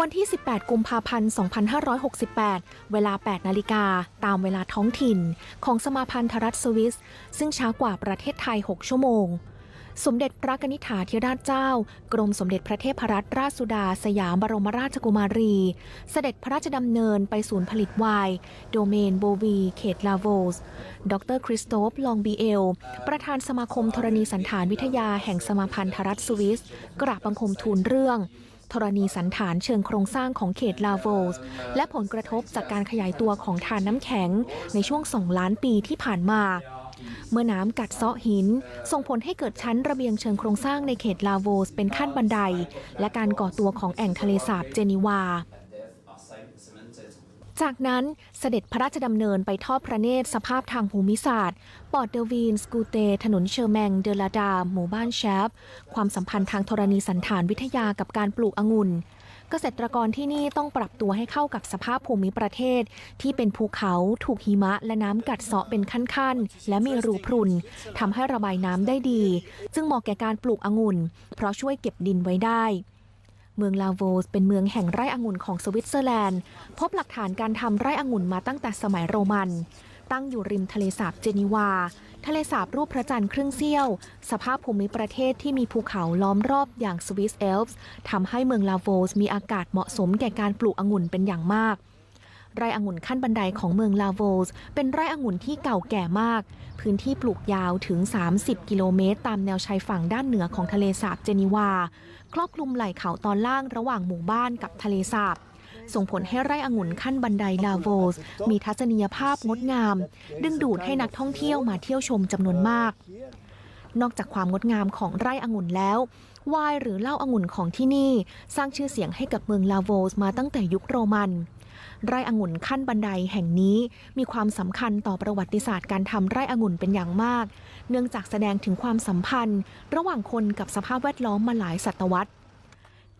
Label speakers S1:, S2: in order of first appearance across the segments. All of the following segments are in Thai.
S1: วันที่ 18 กุมภาพันธ์ 2568 เวลา 8 นาฬิกา ตามเวลาท้องถิ่น ของสมาพันธรัฐสวิส ซึ่งช้ากว่าประเทศไทย 6 ชั่วโมง สมเด็จพระนิษฐาธิราชเจ้า กรมสมเด็จพระเทพรัตนราชสุดาสยามบรมราชกุมารี เสด็จพระราชดำเนินไปศูนย์ผลิตไวน์โดเมนโบวี เขตลาโวส ดรคริสโตฟ ลองบีเอล ประธานสมาคมธรณีสันฐานวิทยาแห่งสมาพันธรัฐสวิส กราบบังคมทูลเรื่อง ธรณีสันฐานเชิงโครงสร้างของเขตลาโวส และผลกระทบจากการขยายตัวของทานน้ำแข็งในช่วง 2 ล้านปีที่ผ่านมา เมื่อน้ำกัดเซาะหิน ส่งผลให้เกิดชั้นระเบียงเชิงโครงสร้างในเขตลาโวสเป็นขั้นบันได และการก่อตัวของแอ่งทะเลสาบเจนีวา จากนั้นเสด็จพระราชดำเนินไปทอดพระเนตรสภาพทางภูมิศาสตร์ ปอร์ตเดวีน สกูเต ถนนเชอร์แมง เดลาดา หมู่บ้านแชฟ ความสัมพันธ์ทางธรณีสันฐานวิทยากับการปลูกองุ่น เกษตรกรที่นี่ต้องปรับตัวให้เข้ากับสภาพภูมิประเทศ ที่เป็นภูเขาถูกหิมะและน้ำกัดเซาะเป็นขั้นๆ และมีรูพรุนทำให้ระบายน้ำได้ดี ซึ่งเหมาะแก่การปลูกองุ่น เพราะช่วยเก็บดินไว้ได้ เมืองลาโวสเป็นเมืองแห่งไร่องุ่นของสวิตเซอร์แลนด์ พบหลักฐานการทำไร่องุ่นมาตั้งแต่สมัยโรมัน ตั้งอยู่ริมทะเลสาบเจนีวา ทะเลสาบรูปพระจันทร์ครึ่งเสี้ยว สภาพภูมิประเทศที่มีภูเขาล้อมรอบอย่างสวิสเอลฟ์ทำให้เมืองลาโวสมีอากาศเหมาะสมแก่การปลูกองุ่นเป็นอย่างมาก ไร่องุ่นขั้นบันไดของเมืองลาโวสเป็นไร่องุ่นที่เก่าแก่มาก พื้นที่ปลูกยาวถึง 30 กิโลเมตร ตามแนวชายฝั่งด้านเหนือของทะเลสาบเจนีวา ครอบคลุมไหล่เขาตอนล่างระหว่างหมู่บ้านกับทะเลสาบส่งผลให้ไร่องุ่นขั้นบันไดลาโวส มีทัศนียภาพงดงาม ดึงดูดให้นักท่องเที่ยวมาเที่ยวชมจำนวนมาก นอกจากความงดงามของไร่องุ่นแล้วไวน์หรือเหล้าองุ่นของที่นี่ สร้างชื่อเสียงให้กับเมืองลาโวสมาตั้งแต่ยุคโรมัน ไร่องุ่นขั้นบันไดแห่งนี้ มีความสำคัญต่อประวัติศาสตร์การทำไร่องุ่นเป็นอย่างมาก เนื่องจากแสดงถึงความสัมพันธ์ ระหว่างคนกับสภาพแวดล้อมมาหลายศตวรรษ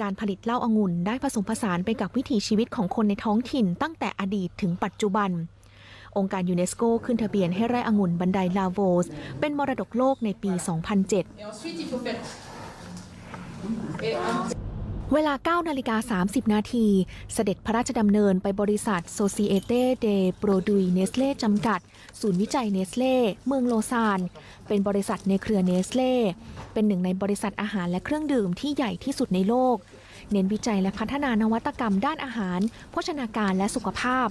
S1: การผลิตเหล้าองุ่นได้ผสมผสานไปกับวิถีชีวิตของคนในท้องถิ่นตั้งแต่อดีตถึงปัจจุบัน องค์การยูเนสโกขึ้นทะเบียนให้ไร่องุ่นบันไดลาโวส เป็นมรดกโลกในปี 2007 เวลา 9 นาฬิกา 30 นาที เสด็จพระราชดำเนินไปบริษัท Societe de Produi Nestlé จำกัด ศูนย์วิจัยเนสเล่เมืองโลซาน เป็นบริษัทในเครือเนสเล่ เป็นหนึ่งในบริษัทอาหารและเครื่องดื่มที่ใหญ่ที่สุดในโลก เน้นวิจัยและพัฒนานวัตกรรมด้านอาหาร โภชนาการและสุขภาพ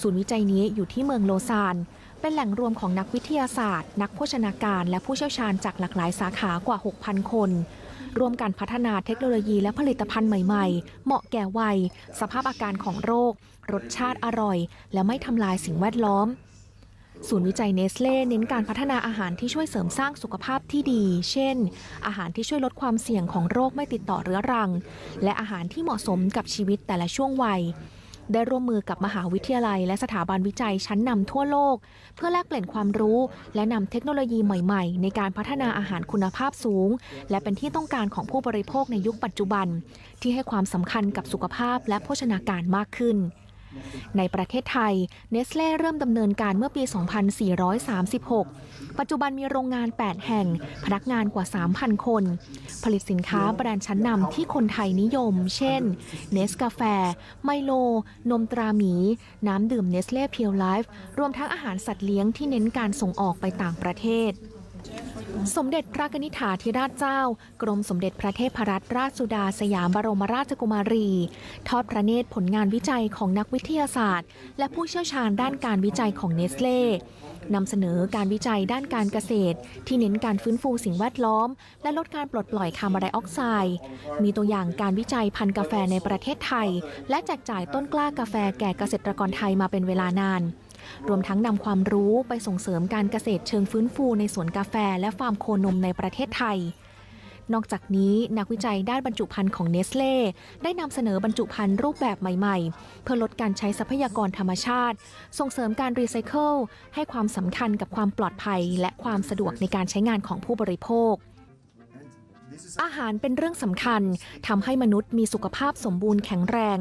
S1: ศูนย์วิจัยนี้อยู่ที่เมืองโลซานเป็นแหล่งรวมของนักวิทยาศาสตร์ นักโภชนาการ และผู้เชี่ยวชาญจากหลากหลายสาขากว่า 6,000 คน ร่วมกันพัฒนาเทคโนโลยีและผลิตภัณฑ์ใหม่ๆ เหมาะแก่วัย สภาพอาการของโรค รสชาติอร่อย และไม่ทำลายสิ่งแวดล้อม ศูนย์วิจัยเนสเล่เน้นการพัฒนาอาหารที่ช่วยเสริมสร้างสุขภาพที่ดี เช่น อาหารที่ช่วยลดความเสี่ยงของโรคไม่ติดต่อเรื้อรัง และอาหารที่เหมาะสมกับชีวิตแต่ละช่วงวัย ได้ร่วมมือกับมหาวิทยาลัย และสถาบันวิจัยชั้นนำทั่วโลก เพื่อแลกเปลี่ยนความรู้ และนำเทคโนโลยีใหม่ๆ ในการพัฒนาอาหารคุณภาพสูง และเป็นที่ต้องการของผู้บริโภคในยุคปัจจุบัน ที่ให้ความสำคัญกับสุขภาพและโภชนาการมากขึ้น ในประเทศไทย เนสเล่เริ่มดำเนินการเมื่อปี 2436 ปัจจุบันมีโรงงาน 8 แห่ง พนักงานกว่า 3,000 คน ผลิตสินค้าแบรนด์ชั้นนำที่คนไทยนิยม เช่น เนสกาแฟ ไมโล นมตราหมี น้ำดื่มเนสเล่เพียวไลฟ์ รวมทั้งอาหารสัตว์เลี้ยงที่เน้นการส่งออกไปต่างประเทศ สมเด็จพระนิษฐาธิราชเจ้า กรมสมเด็จพระเทพรัตนราชสุดาสยามบรมราชกุมารี ทอดพระเนตรผลงานวิจัยของนักวิทยาศาสตร์ และผู้เชี่ยวชาญด้านการวิจัยของเนสเล่นำเสนอการวิจัยด้านการเกษตร ที่เน้นการฟื้นฟูสิ่งแวดล้อม และลดการปลดปล่อยคาร์บอนไดออกไซด์ มีตัวอย่างการวิจัยพันธุ์กาแฟในประเทศไทย และแจกจ่ายต้นกล้ากาแฟแก่เกษตรกรไทยมาเป็นเวลานาน รวมทั้งนำความรู้ไปส่งเสริมการเกษตรเชิงฟื้นฟูในสวนกาแฟและฟาร์มโคนมในประเทศไทย นอกจากนี้นักวิจัยด้านบรรจุภัณฑ์ของเนสเล่ได้นำเสนอบรรจุภัณฑ์รูปแบบใหม่ๆ เพื่อลดการใช้ทรัพยากรธรรมชาติ ส่งเสริมการรีไซเคิลให้ความสำคัญกับความปลอดภัย และความสะดวกในการใช้งานของผู้บริโภค อาหารเป็นเรื่องสำคัญทำให้มนุษย์มีสุขภาพสมบูรณ์แข็งแรง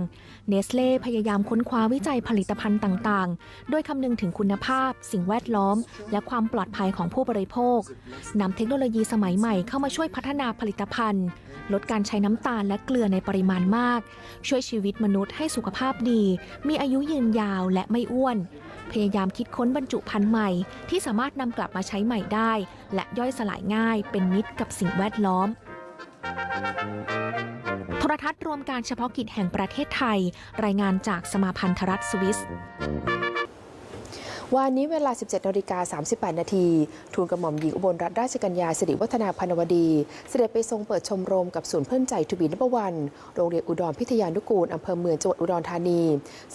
S1: เนสเล่พยายามค้นคว้าวิจัยผลิตภัณฑ์ต่างๆโดยคำนึงถึงคุณภาพ สิ่งแวดล้อม และความปลอดภัยของผู้บริโภคนำเทคโนโลยีสมัยใหม่เข้ามาช่วยพัฒนาผลิตภัณฑ์ ลดการใช้น้ำตาลและเกลือในปริมาณมาก ช่วยชีวิตมนุษย์ให้สุขภาพดี มีอายุยืนยาวและไม่อ้วน พยายามคิดค้นบรรจุภัณฑ์ใหม่ที่สามารถนำกลับมาใช้ใหม่ได้ และย่อยสลายง่ายเป็นมิตรกับสิ่งแวดล้อมโทรทัศน์รวมการเฉพาะกิจแห่งประเทศไทย รายงานจากสมาพันธรัฐสวิส
S2: วันนี้เวลา 17นาฬิกา38 นาทีทูลกระหม่อมหญิงอุบลรัตนราชกัญญาสิริวัฒนาพนวดี เสด็จไปทรงเปิดชมรมกับศูนย์เพื่อนใจทูบีนบวัน โรงเรียนอุดรพิทยานุกูลอำเภอเมืองจังหวัดอุดรธานี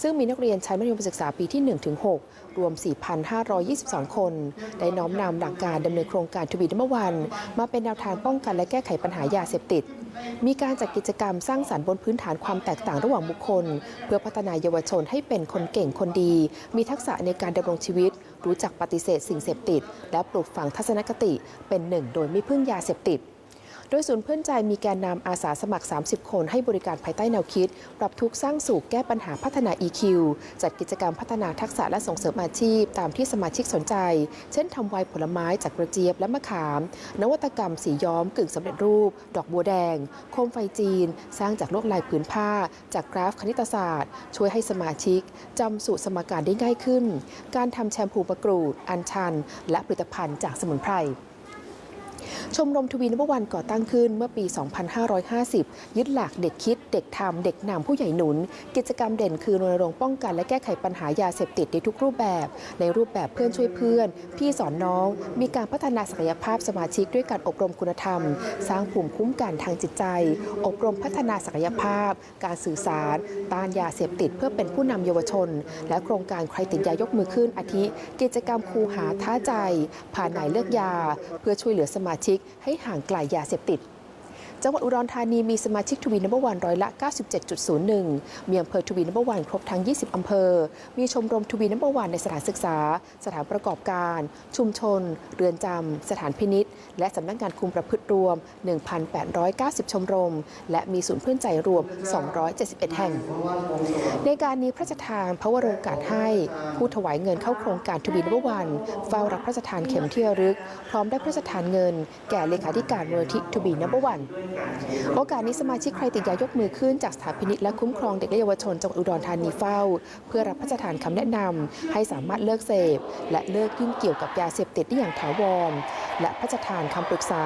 S2: ซึ่งมีนักเรียนชั้นมัธยมศึกษาปีที่ 1-6 รวม 4,522 คน ได้น้อมนำหลักการดำเนินโครงการทูบีนบวัน มาเป็นแนวทางป้องกันและแก้ไขปัญหายาเสพติด มีการจัดกิจกรรมสร้างสรรค์บนพื้นฐานความแตกต่างระหว่างบุคคล เพื่อพัฒนายาวชนให้เป็นคนเก่งคนดี มีทักษะในการดำรงชีวิตรู้จักปฏิเสธสิ่งเสพติด และปลูกฝังทัศนคติเป็นหนึ่งโดยไม่พึ่งยาเสพติด โดยศูนย์เพื่อนใจมีแกนนำอาสาสมัคร 30 คนให้บริการภายใต้แนวคิด ปรับทุกข์สร้างสุขแก้ปัญหาพัฒนา EQ จัดกิจกรรมพัฒนาทักษะและส่งเสริมอาชีพ ตามที่สมาชิกสนใจ เช่นทำไวน์ผลไม้จากกระเจี๊ยบและมะขาม นวัตกรรมสีย้อมกึ่งสำเร็จรูป ดอกบัวแดง โคมไฟจีน สร้างจากลวดลายผืนผ้า จากกราฟคณิตศาสตร์ ช่วยให้สมาชิกจำสูตรสมการได้ง่ายขึ้น การทำแชมพูมะกรูด อัญชัน และผลิตภัณฑ์จากสมุนไพร ชมรมทวีนวันก่อตั้งขึ้นเมื่อปี 2550 ยึดหลักเด็กคิด เด็กทำเด็กนำผู้ใหญ่หนุน กิจกรรมเด่นคือรณรงค์ป้องกันและแก้ไขปัญหายาเสพติดในทุกรูปแบบ ในรูปแบบเพื่อนช่วยเพื่อน พี่สอนน้อง มีการพัฒนาศักยภาพสมาชิกด้วยการอบรมคุณธรรม สร้างภูมิคุ้มกันทางจิตใจ อบรมพัฒนาศักยภาพ การสื่อสาร ต้านยาเสพติดเพื่อเป็นผู้นำเยาวชน และโครงการใครติดยายกมือขึ้นอาทิ กิจกรรมครูหาท้าใจผ่านไหนเลือกยา เพื่อช่วยเหลือสมาชิกให้ห่างไกลยาเสพติด จังหวัดอุดรธานีมีสมาชิกทวีนบวันร้อยละ 97.01 มีอำเภอทวีนบวันครบทั้ง 20 อำเภอ มีชมรมทวีนบวันในสถานศึกษา สถานประกอบการ ชุมชน เรือนจำ สถานพินิษและสำนักงานคุมประพฤติรวม 1,890 ชมรม และมีศูนย์เพื่อนใจรวม 271 แห่ง ในการนี้พระราชทานพระวโรกาสให้ ผู้ถวายเงินเข้าโครงการทวีนบวันเฝ้ารับพระราชทานเข็มที่ระลึก พร้อมได้พระราชทานเงิน แก่เลขาธิการมูลนิธิทวีนบวันโอกาสนี้สมาชิกใครติดยายกมือขึ้นจากสถานพินิจและคุ้มครองเด็กและเยาวชนจังหวัดอุดรธานีเฝ้า เพื่อรับพระราชทานคำแนะนำให้สามารถเลิกเสพ และเลิกยุ่งเกี่ยวกับยาเสพติดได้อย่างถาวร และพระราชทานคำปรึกษา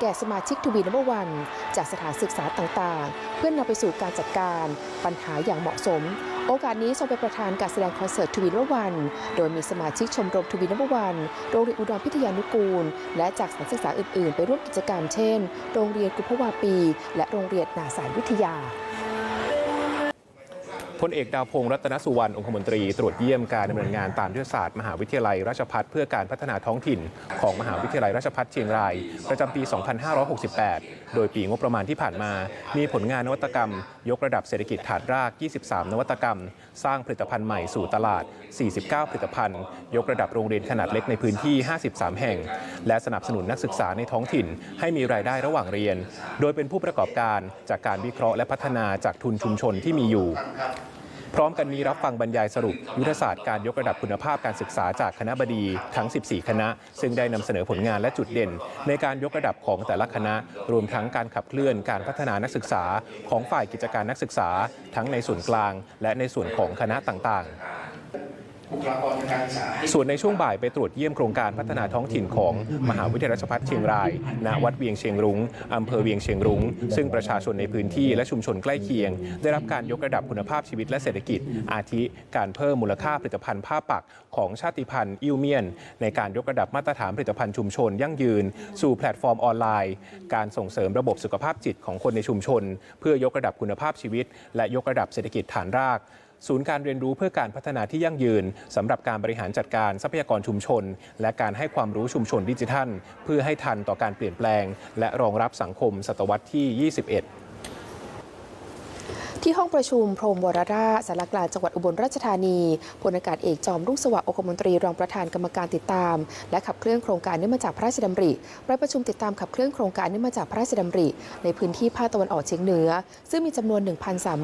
S2: แก่สมาชิกทวีนับวัน จากสถานศึกษาต่างๆ เพื่อนำไปสู่การจัดการ ปัญหาอย่างเหมาะสมโอกาสนี้ทรงเป็นประธานการแสดงคอนเสิร์ตทวินวัน โดยมีสมาชิกชมรมทวินวันโรงเรียนอุดรพิทยานุกูล และจากสถานศึกษาอื่นๆ ไปร่วมกิจกรรมเช่น โรงเรียนกุพวาปี และโรงเรียนนาสายวิทยา
S3: พลเอกดาวพงศ์รัตนสุวรรณองคมนตรีตรวจเยี่ยมการดำเนินงานตามยุทธศาสตร์มหาวิทยาลัยราชภัฏเพื่อการพัฒนาท้องถิ่น ของมหาวิทยาลัยราชภัฏเชียงราย ประจำปี 2568 โดยปีงบประมาณที่ผ่านมา มีผลงานนวัตกรรม ยกระดับเศรษฐกิจฐานราก 23 นวัตกรรม สร้างผลิตภัณฑ์ใหม่สู่ตลาด 49 ผลิตภัณฑ์ ยกระดับโรงเรียนขนาดเล็กในพื้นที่ 53 แห่ง และสนับสนุนนักศึกษาในท้องถิ่น ให้มีรายได้ระหว่างเรียน โดยเป็นผู้ประกอบการจากการวิเคราะห์และพัฒนาจากทุนชุมชนที่มีอยู่ พร้อมกันนี้รับฟังบรรยายสรุป ยุทธศาสตร์การยกระดับคุณภาพการศึกษาจากคณะบดีทั้ง 14 คณะ ซึ่งได้นำเสนอผลงานและจุดเด่น ในการยกระดับของแต่ละคณะ รวมทั้งการขับเคลื่อนการพัฒนานักศึกษา ของฝ่ายกิจการนักศึกษา ทั้งในส่วนกลาง และในส่วนของคณะต่างๆ ส่วนในช่วงบ่ายไปตรวจเยี่ยมโครงการพัฒนาท้องถิ่นของมหาวิทยาลัยราชภัฏเชียงราย ณ วัดเวียงเชียงรุง้งอำเภอเวียงเชียงรุง้ง ซึ่งประชาชนในพื้นที่และชุมชนใกล้เคียง ได้รับการยกระดับคุณภาพชีวิตและเศรษฐกิจ อาทิ การเพิ่มมูลค่าผลิตภัณฑ์ผ้าปักของชาติพันธุ์อิวเมียน ในการยกระดับมาตรฐานผลิตภัณฑ์ชุมชนยั่งยืน สู่แพลตฟอร์มออนไลน์ การส่งเสริมระบบสุขภาพจิตของคนในชุมชน เพื่อยกระดับคุณภาพชีวิต และยกระดับเศรษฐกิจฐานราก ศูนย์การเรียนรู้เพื่อการพัฒนาที่ยั่งยืนสำหรับการบริหารจัดการทรัพยากรชุมชน และการให้ความรู้ชุมชนดิจิทัล เพื่อให้ทันต่อการเปลี่ยนแปลง และรองรับสังคมศตวรรษที่ 21
S2: ที่ห้องประชุมพรมวรราชสารกลางจังหวัดอุบลราชธานีพลอากาศเอกจอมรุ่งสวัสดิ์องคมนตรีรองประธานกรรมการติดตาม และขับเคลื่อนโครงการเนื่องมาจากพระราชดำริไปประชุมติดตามขับเคลื่อนโครงการเนื่องมาจากพระราชดำริ ในพื้นที่ภาคตะวันออกเฉียงเหนือ ซึ่งมีจำนวน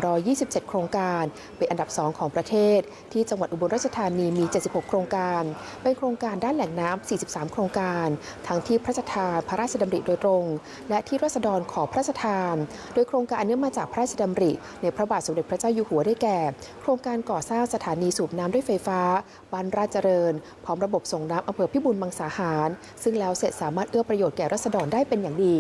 S2: 1,327 โครงการ เป็นอันดับ 2 ของประเทศ ที่จังหวัดอุบลราชธานีมี 76 โครงการ เป็นโครงการด้านแหล่งน้ำ43 โครงการ ทั้งที่พระราชทานพระราชดำริโดยตรง และที่ราษฎรขอพระราชทาน โดยโครงการเนื่องมาจากพระราชดำริในพระบาทสมเด็จพระเจ้าอยู่หัวได้แก่ โครงการก่อสร้างสถานีสูบน้ำด้วยไฟฟ้าบ้านราชเจริญ พร้อมระบบส่งน้ำอำเภอพิบูลมังสาหาร ซึ่งแล้วเสร็จสามารถเอื้อประโยชน์แก่รัษฎรได้เป็นอย่างดี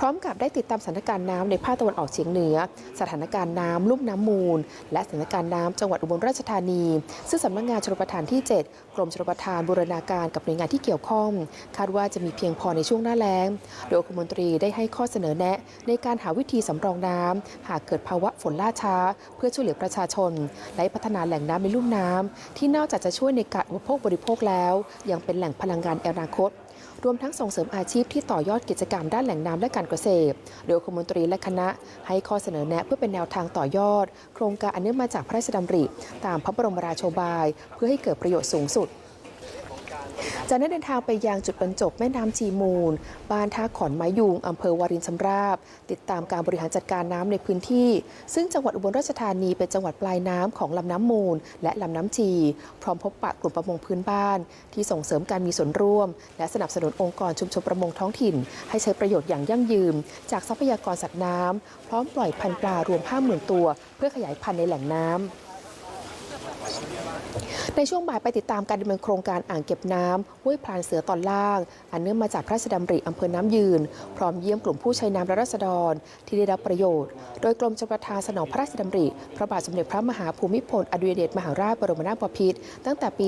S2: พร้อมกับได้ติดตามสถานการณ์น้ำในภาคตะวันออกเฉียงเหนือ สถานการณ์น้ำลุ่มน้ำมูล และสถานการณ์น้ำจังหวัดอุบลราชธานี ซึ่งสำนักงานชลประทานที่ 7 กรมชลประทานบูรณาการกับหน่วยงานที่เกี่ยวข้อง คาดว่าจะมีเพียงพอในช่วงหน้าแล้ง โดยองคมนตรีได้ให้ข้อเสนอแนะ ในการหาวิธีสำรองน้ำหากเกิดภาวะฝนล่าช้า เพื่อช่วยเหลือประชาชน และพัฒนาแหล่งน้ำในลุ่มน้ำที่นอกจากจะช่วยในการอุปโภคบริโภคแล้ว ยังเป็นแหล่งพลังงานอนาคต รวมทั้งส่งเสริมอาชีพที่ต่อยอดกิจกรรมด้านแหล่งน้ำและการเกษตร โดยคมนตรีและคณะให้ข้อเสนอแนะเพื่อเป็นแนวทางต่อยอด โครงการอันเนื่องมาจากพระราชดำริ ตามพระบรมราโชบาย เพื่อให้เกิดประโยชน์สูงสุด จากนั้นเดินทางไปยังจุดบรรจบแม่น้ำจีมูล บ้านท่าขอนไม้ยุงอำเภอวารินชำราบ ติดตามการบริหารจัดการน้ำในพื้นที่ ซึ่งจังหวัดอุบลราชธานีเป็นจังหวัดปลายน้ำของลำน้ำมูล และลำน้ำจีพร้อมพบปะกลุ่มประมงพื้นบ้าน ที่ส่งเสริมการมีส่วนร่วม และสนับสนุนองค์กรชุมชนประมงท้องถิ่น ให้ใช้ประโยชน์อย่างยั่งยืนจากทรัพยากรสัตว์น้ำพร้อมปล่อยพันธุ์ปลารวม 50,000 ตัว เพื่อขยายพันธุ์ในแหล่งน้ำ ในช่วงบ่ายไปติดตามการดำเนินโครงการอ่างเก็บน้ำห้วยพลานเสือตอนล่าง อันเนื่องมาจากพระราชดำริอำเภอน้ำยืน พร้อมเยี่ยมกลุ่มผู้ใช้น้ำและราษฎร ที่ได้รับประโยชน์ โดยกรมชลประทานสนองพระราชดำริ พระบาทสมเด็จพระมหาภูมิพลอดุลยเดชมหาราชบรมนาถบพิตรตั้งแต่ปี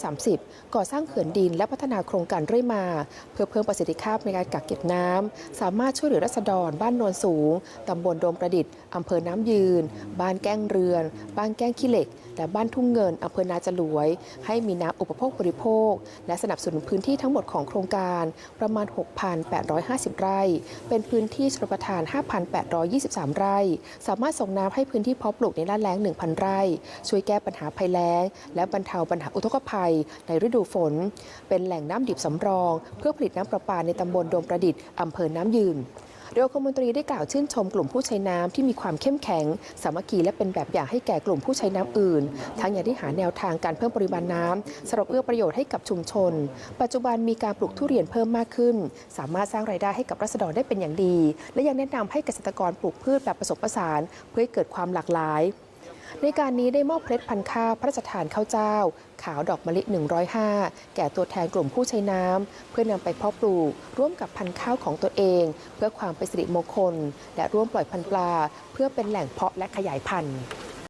S2: 2530 ก่อสร้างเขื่อนดินและพัฒนาโครงการเรื่อยมา เพื่อเพิ่มประสิทธิภาพในการกักเก็บน้ำสามารถช่วยเหลือราษฎร บ้านโนนสูงตำบลโดมประดิษฐ์อำเภอน้ำยืน บ้านแก้งเรือน บ้านแก้งขี้เหล็กและบ้าน้านทุ่งเงินอำเภอนาจลวย ให้มีน้ำอุปโภคบริโภค และสนับสนุนพื้นที่ทั้งหมดของโครงการประมาณ 6,850 ไร่ เป็นพื้นที่ชลประทาน 5,823 ไร่ สามารถส่งน้ำให้พื้นที่เพาะปลูกในหน้าแล้ง 1,000 ไร่ ช่วยแก้ปัญหาภัยแล้ง และบรรเทาปัญหาอุทกภัย ในฤดูฝน เป็นแหล่งน้ำดิบสำรอง เพื่อผลิตน้ำประปาในตำบลดมประดิษฐ์อำเภอน้ำยืน โดยองคมนตรีได้กล่าวชื่นชมกลุ่มผู้ใช้น้ำที่มีความเข้มแข็ง สามัคคีและเป็นแบบอย่างให้แก่กลุ่มผู้ใช้น้ำอื่น ทั้งยังได้หาแนวทางการเพิ่มปริมาณน้ำสำหรับเอื้อประโยชน์ให้กับชุมชน ปัจจุบันมีการปลูกทุเรียนเพิ่มมากขึ้น สามารถสร้างรายได้ให้กับรัษฎรได้เป็นอย่างดี และยังแนะนำให้เกษตรกรปลูกพืชแบบผสมผสาน เพื่อให้เกิดความหลากหลาย ในการนี้ได้มอบเพล็ดพันธุ์ข้าวพระราชทานข้าวเจ้า ขาวดอกมะลิ 105 แก่ตัวแทนกลุ่มผู้ใช้น้ำ เพื่อนำไปเพาะปลูก ร่วมกับพันธุ์ข้าวของตัวเอง เพื่อความเป็นสิริมงคล และร่วมปล่อยพันธุ์ปลา เพื่อเป็นแหล่งเพาะและขยายพันธุ์